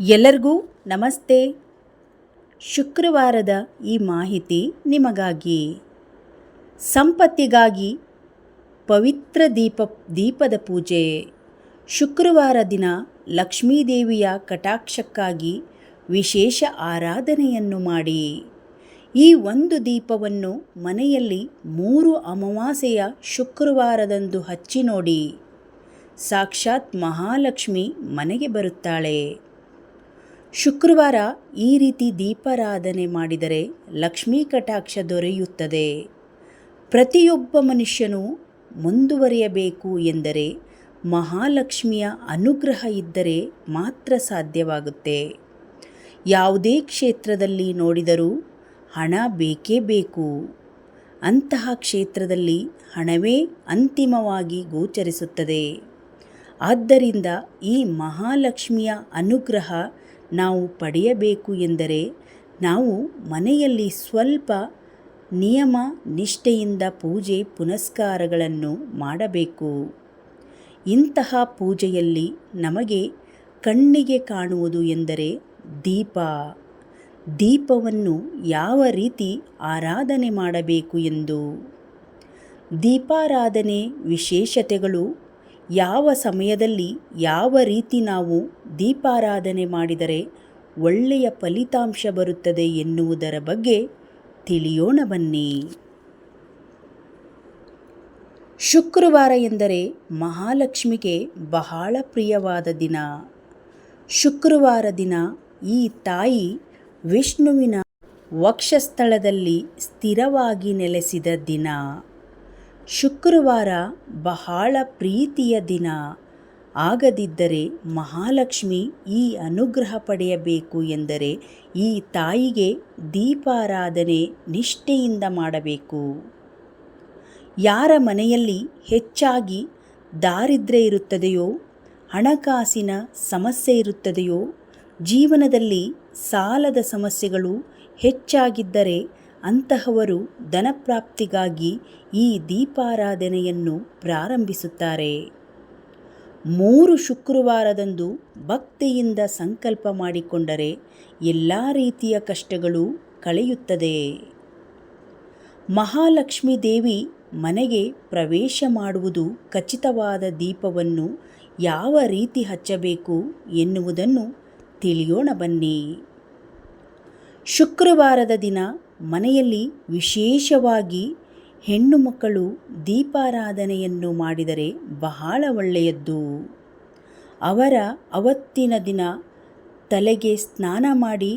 ಎಲ್ಲರಿಗೂ ನಮಸ್ತೆ. ಶುಕ್ರವಾರದ ಈ ಮಾಹಿತಿ ನಿಮಗಾಗಿ. ಸಂಪತ್ತಿಗಾಗಿ ಪವಿತ್ರ ದೀಪ, ದೀಪದ ಪೂಜೆ. ಶುಕ್ರವಾರ ದಿನ ಲಕ್ಷ್ಮೀದೇವಿಯ ಕಟಾಕ್ಷಕ್ಕಾಗಿ ವಿಶೇಷ ಆರಾಧನೆಯನ್ನು ಮಾಡಿ. ಈ ಒಂದು ದೀಪವನ್ನು ಮನೆಯಲ್ಲಿ ಮೂರು ಅಮಾವಾಸ್ಯೆಯ ಶುಕ್ರವಾರದಂದು ಹಚ್ಚಿ ನೋಡಿ. ಸಾಕ್ಷಾತ್ ಮಹಾಲಕ್ಷ್ಮಿ ಮನೆಗೆ ಬರುತ್ತಾಳೆ. ಶುಕ್ರವಾರ ಈ ರೀತಿ ದೀಪಾರಾಧನೆ ಮಾಡಿದರೆ ಲಕ್ಷ್ಮೀ ಕಟಾಕ್ಷ ದೊರೆಯುತ್ತದೆ. ಪ್ರತಿಯೊಬ್ಬ ಮನುಷ್ಯನು ಮುಂದುವರಿಯಬೇಕು ಎಂದರೆ ಮಹಾಲಕ್ಷ್ಮಿಯ ಅನುಗ್ರಹ ಇದ್ದರೆ ಮಾತ್ರ ಸಾಧ್ಯವಾಗುತ್ತೆ. ಯಾವುದೇ ಕ್ಷೇತ್ರದಲ್ಲಿ ನೋಡಿದರೂ ಹಣ ಬೇಕೇ ಬೇಕು. ಅಂತಹ ಕ್ಷೇತ್ರದಲ್ಲಿ ಹಣವೇ ಅಂತಿಮವಾಗಿ ಗೋಚರಿಸುತ್ತದೆ. ಆದ್ದರಿಂದ ಈ ಮಹಾಲಕ್ಷ್ಮಿಯ ಅನುಗ್ರಹ ನಾವು ಪಡೆಯಬೇಕು ಎಂದರೆ ನಾವು ಮನೆಯಲ್ಲಿ ಸ್ವಲ್ಪ ನಿಯಮ ನಿಷ್ಠೆಯಿಂದ ಪೂಜೆ ಪುನಸ್ಕಾರಗಳನ್ನು ಮಾಡಬೇಕು. ಇಂತಹ ಪೂಜೆಯಲ್ಲಿ ನಮಗೆ ಕಣ್ಣಿಗೆ ಕಾಣುವುದು ಎಂದರೆ ದೀಪ. ದೀಪವನ್ನು ಯಾವ ರೀತಿ ಆರಾಧನೆ ಮಾಡಬೇಕು ಎಂದು? ದೀಪಾರಾಧನೆ ವಿಶೇಷತೆಗಳು ಯಾವ ಸಮಯದಲ್ಲಿ ಯಾವ ರೀತಿ ನಾವು ದೀಪಾರಾಧನೆ ಮಾಡಿದರೆ ಒಳ್ಳೆಯ ಫಲಿತಾಂಶ ಬರುತ್ತದೆ ಎನ್ನುವುದರ ಬಗ್ಗೆ ತಿಳಿಯೋಣ ಬನ್ನಿ. ಶುಕ್ರವಾರ ಎಂದರೆ ಮಹಾಲಕ್ಷ್ಮಿಗೆ ಬಹಳ ಪ್ರಿಯವಾದ ದಿನ. ಶುಕ್ರವಾರ ದಿನ ಈ ತಾಯಿ ವಿಷ್ಣುವಿನ ವಕ್ಷಸ್ಥಳದಲ್ಲಿ ಸ್ಥಿರವಾಗಿ ನೆಲೆಸಿದ ದಿನ. ಶುಕ್ರವಾರ ಬಹಳ ಪ್ರೀತಿಯ ದಿನ. ಆಗದಿದ್ದರೆ ಮಹಾಲಕ್ಷ್ಮಿ ಈ ಅನುಗ್ರಹ ಪಡೆಯಬೇಕು ಎಂದರೆ ಈ ತಾಯಿಗೆ ದೀಪಾರಾಧನೆ ನಿಷ್ಠೆಯಿಂದ ಮಾಡಬೇಕು. ಯಾರ ಮನೆಯಲ್ಲಿ ಹೆಚ್ಚಾಗಿ ದಾರಿದ್ರ್ಯ ಇರುತ್ತದೆಯೋ, ಹಣಕಾಸಿನ ಸಮಸ್ಯೆ ಇರುತ್ತದೆಯೋ, ಜೀವನದಲ್ಲಿ ಸಾಲದ ಸಮಸ್ಯೆಗಳು ಹೆಚ್ಚಾಗಿದ್ದರೆ ಅಂತಹವರು ಧನಪ್ರಾಪ್ತಿಗಾಗಿ ಈ ದೀಪಾರಾಧನೆಯನ್ನು ಪ್ರಾರಂಭಿಸುತ್ತಾರೆ. ಮೂರು ಶುಕ್ರವಾರದಂದು ಭಕ್ತಿಯಿಂದ ಸಂಕಲ್ಪ ಮಾಡಿಕೊಂಡರೆ ಎಲ್ಲ ರೀತಿಯ ಕಷ್ಟಗಳು ಕಳೆಯುತ್ತದೆ. ಮಹಾಲಕ್ಷ್ಮೀ ದೇವಿ ಮನೆಗೆ ಪ್ರವೇಶ ಮಾಡುವುದು ಖಚಿತವಾದ ದೀಪವನ್ನು ಯಾವ ರೀತಿ ಹಚ್ಚಬೇಕು ಎನ್ನುವುದನ್ನು ತಿಳಿಯೋಣ ಬನ್ನಿ. ಶುಕ್ರವಾರದ ದಿನ ಮನೆಯಲ್ಲಿ ವಿಶೇಷವಾಗಿ ಹೆಣ್ಣು ಮಕ್ಕಳು ದೀಪಾರಾಧನೆಯನ್ನು ಮಾಡಿದರೆ ಬಹಳ ಒಳ್ಳೆಯದ್ದು. ಅವರ ಅವತ್ತಿನ ದಿನ ತಲೆಗೆ ಸ್ನಾನ ಮಾಡಿ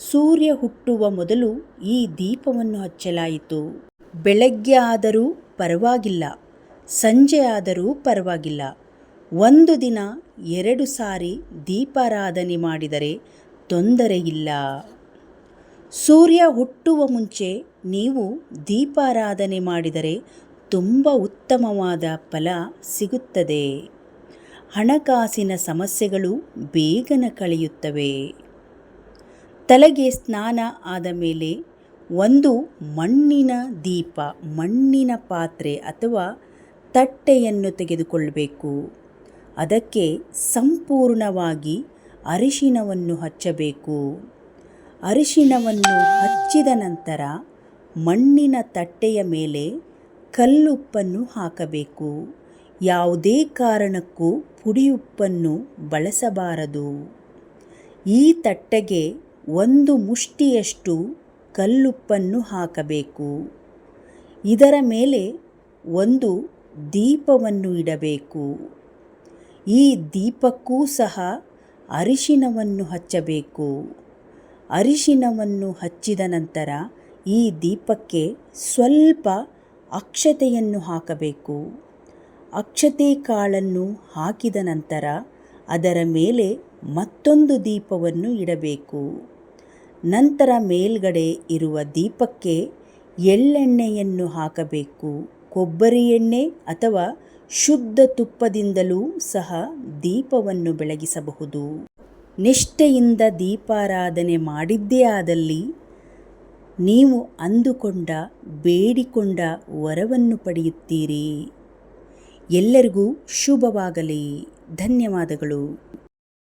ಸೂರ್ಯ ಹುಟ್ಟುವ ಮೊದಲು ಈ ದೀಪವನ್ನು ಹಚ್ಚಲಾಯಿತು. ಬೆಳಗ್ಗೆ ಆದರೂ ಪರವಾಗಿಲ್ಲ, ಸಂಜೆ ಆದರೂ ಪರವಾಗಿಲ್ಲ. ಒಂದು ದಿನ ಎರಡು ಸಾರಿ ದೀಪಾರಾಧನೆ ಮಾಡಿದರೆ ತೊಂದರೆಯಿಲ್ಲ ಸೂರ್ಯ ಹುಟ್ಟುವ ಮುಂಚೆ ನೀವು ದೀಪಾರಾಧನೆ ಮಾಡಿದರೆ ತುಂಬ ಉತ್ತಮವಾದ ಫಲ ಸಿಗುತ್ತದೆ. ಹಣಕಾಸಿನ ಸಮಸ್ಯೆಗಳು ಬೇಗನೆ ಕಳೆಯುತ್ತವೆ. ತಲೆಗೆ ಸ್ನಾನ ಆದ ಮೇಲೆ ಒಂದು ಮಣ್ಣಿನ ದೀಪ, ಮಣ್ಣಿನ ಪಾತ್ರೆ ಅಥವಾ ತಟ್ಟೆಯನ್ನು ತೆಗೆದುಕೊಳ್ಳಬೇಕು. ಅದಕ್ಕೆ ಸಂಪೂರ್ಣವಾಗಿ ಅರಿಶಿನವನ್ನು ಹಚ್ಚಬೇಕು. ಅರಿಶಿಣವನ್ನು ಹಚ್ಚಿದ ನಂತರ ಮಣ್ಣಿನ ತಟ್ಟೆಯ ಮೇಲೆ ಕಲ್ಲುಪ್ಪನ್ನು ಹಾಕಬೇಕು. ಯಾವುದೇ ಕಾರಣಕ್ಕೂ ಪುಡಿಯುಪ್ಪನ್ನು ಬಳಸಬಾರದು. ಈ ತಟ್ಟೆಗೆ ಒಂದು ಮುಷ್ಟಿಯಷ್ಟು ಕಲ್ಲುಪ್ಪನ್ನು ಹಾಕಬೇಕು. ಇದರ ಮೇಲೆ ಒಂದು ದೀಪವನ್ನು ಇಡಬೇಕು. ಈ ದೀಪಕ್ಕೂ ಸಹ ಅರಿಶಿನವನ್ನು ಹಚ್ಚಬೇಕು. ಅರಿಶಿನವನ್ನು ಹಚ್ಚಿದ ನಂತರ ಈ ದೀಪಕ್ಕೆ ಸ್ವಲ್ಪ ಅಕ್ಷತೆಯನ್ನು ಹಾಕಬೇಕು. ಅಕ್ಷತೆ ಕಾಳನ್ನು ಹಾಕಿದ ನಂತರ ಅದರ ಮೇಲೆ ಮತ್ತೊಂದು ದೀಪವನ್ನು ಇಡಬೇಕು. ನಂತರ ಮೇಲ್ಗಡೆ ಇರುವ ದೀಪಕ್ಕೆ ಎಳ್ಳೆಣ್ಣೆಯನ್ನು ಹಾಕಬೇಕು. ಕೊಬ್ಬರಿ ಎಣ್ಣೆ ಅಥವಾ ಶುದ್ಧ ತುಪ್ಪದಿಂದಲೂ ಸಹ ದೀಪವನ್ನು ಬೆಳಗಿಸಬಹುದು. ನಿಷ್ಠೆಯಿಂದ ದೀಪಾರಾಧನೆ ಮಾಡಿದ್ದೇ ಆದಲ್ಲಿ ನೀವು ಅಂದುಕೊಂಡ ಬೇಡಿಕೊಂಡ ವರವನ್ನು ಪಡೆಯುತ್ತೀರಿ. ಎಲ್ಲರಿಗೂ ಶುಭವಾಗಲಿ. ಧನ್ಯವಾದಗಳು.